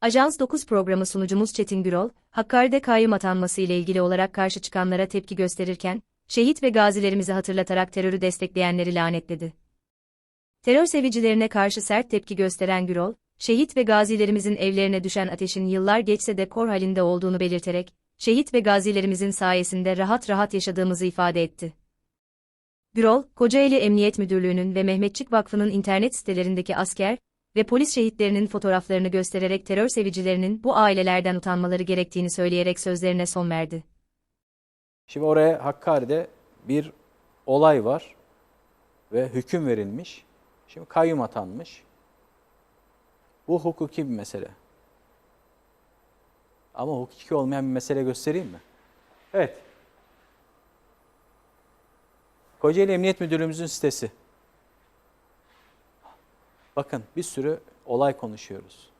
Ajans 9 programı sunucumuz Çetin Gürol, Hakkari'de kayyum atanması ile ilgili olarak karşı çıkanlara tepki gösterirken, şehit ve gazilerimizi hatırlatarak terörü destekleyenleri lanetledi. Terör sevicilerine karşı sert tepki gösteren Gürol, şehit ve gazilerimizin evlerine düşen ateşin yıllar geçse de kor halinde olduğunu belirterek, şehit ve gazilerimizin sayesinde rahat rahat yaşadığımızı ifade etti. Gürol, Kocaeli Emniyet Müdürlüğü'nün ve Mehmetçik Vakfı'nın internet sitelerindeki asker ve polis şehitlerinin fotoğraflarını göstererek terör sevicilerinin bu ailelerden utanmaları gerektiğini söyleyerek sözlerine son verdi. Şimdi oraya Hakkari'de bir olay var ve hüküm verilmiş. Şimdi kayyum atanmış. Bu hukuki bir mesele. Ama hukuki olmayan bir mesele göstereyim mi? Evet. Kocaeli Emniyet Müdürlüğümüzün sitesi. Bakın bir sürü olay konuşuyoruz.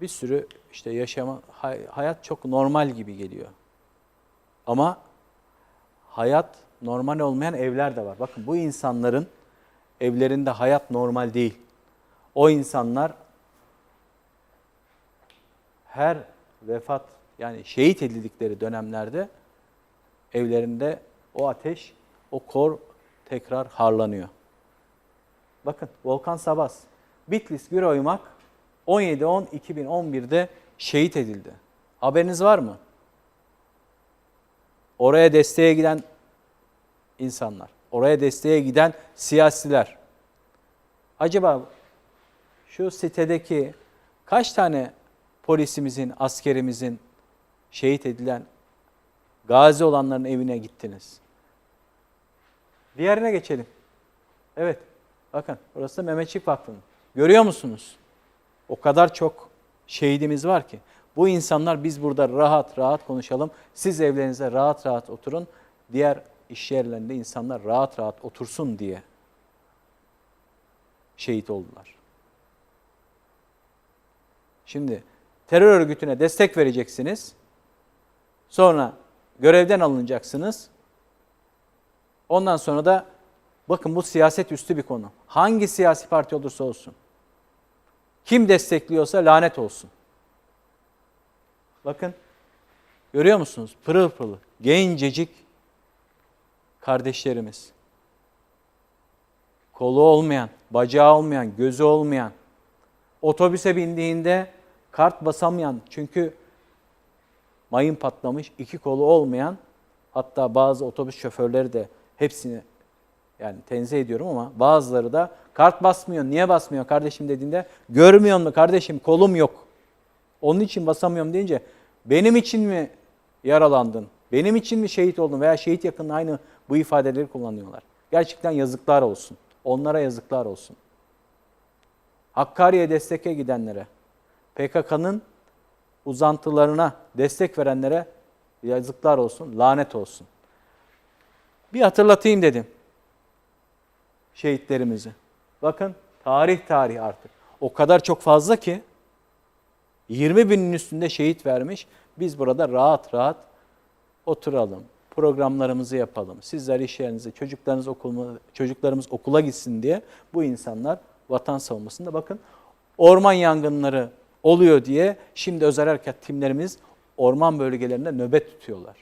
Bir sürü işte yaşama hay- hayat çok normal gibi geliyor. Ama hayat normal olmayan evler de var. Bakın bu insanların evlerinde hayat normal değil. O insanlar her vefat yani şehit edildikleri dönemlerde evlerinde o ateş, o kor tekrar harlanıyor. Bakın Volkan Sabas, Bitlis Güroymak 17-10-2011'de şehit edildi. Haberiniz var mı? Oraya desteğe giden insanlar, oraya desteğe giden siyasiler. Acaba şu sitedeki kaç tane polisimizin, askerimizin şehit edilen gazi olanların evine gittiniz? Diğerine geçelim. Evet. Bakın burası da Mehmetçik Vakfı'nın. Görüyor musunuz? O kadar çok şehidimiz var ki. Bu insanlar biz burada rahat rahat konuşalım. Siz evlerinize rahat rahat oturun. Diğer iş yerlerinde insanlar rahat rahat otursun diye şehit oldular. Şimdi terör örgütüne destek vereceksiniz. Sonra görevden alınacaksınız. Ondan sonra da bakın bu siyaset üstü bir konu. Hangi siyasi parti olursa olsun. Kim destekliyorsa lanet olsun. Bakın görüyor musunuz? Pırıl pırıl gencecik kardeşlerimiz. Kolu olmayan, bacağı olmayan, gözü olmayan, otobüse bindiğinde kart basamayan çünkü mayın patlamış, iki kolu olmayan hatta bazı otobüs şoförleri de hepsini yani tenzih ediyorum ama bazıları da kart basmıyor. Niye basmıyor kardeşim dediğinde görmüyor mu kardeşim kolum yok. Onun için basamıyorum deyince benim için mi yaralandın? Benim için mi şehit oldun? Veya şehit yakının aynı bu ifadeleri kullanıyorlar. Gerçekten yazıklar olsun. Onlara yazıklar olsun. Hakkari'ye desteğe gidenlere, PKK'nın uzantılarına destek verenlere yazıklar olsun, lanet olsun. Bir hatırlatayım dedim şehitlerimizi. Bakın tarih tarih artık. O kadar çok fazla ki 20 binin üstünde şehit vermiş. Biz burada rahat rahat oturalım. Programlarımızı yapalım. Sizler iş yerinize, çocuklarınız okula, çocuklarımız okula gitsin diye bu insanlar vatan savunmasında bakın orman yangınları oluyor diye şimdi özel harekat timlerimiz orman bölgelerinde nöbet tutuyorlar.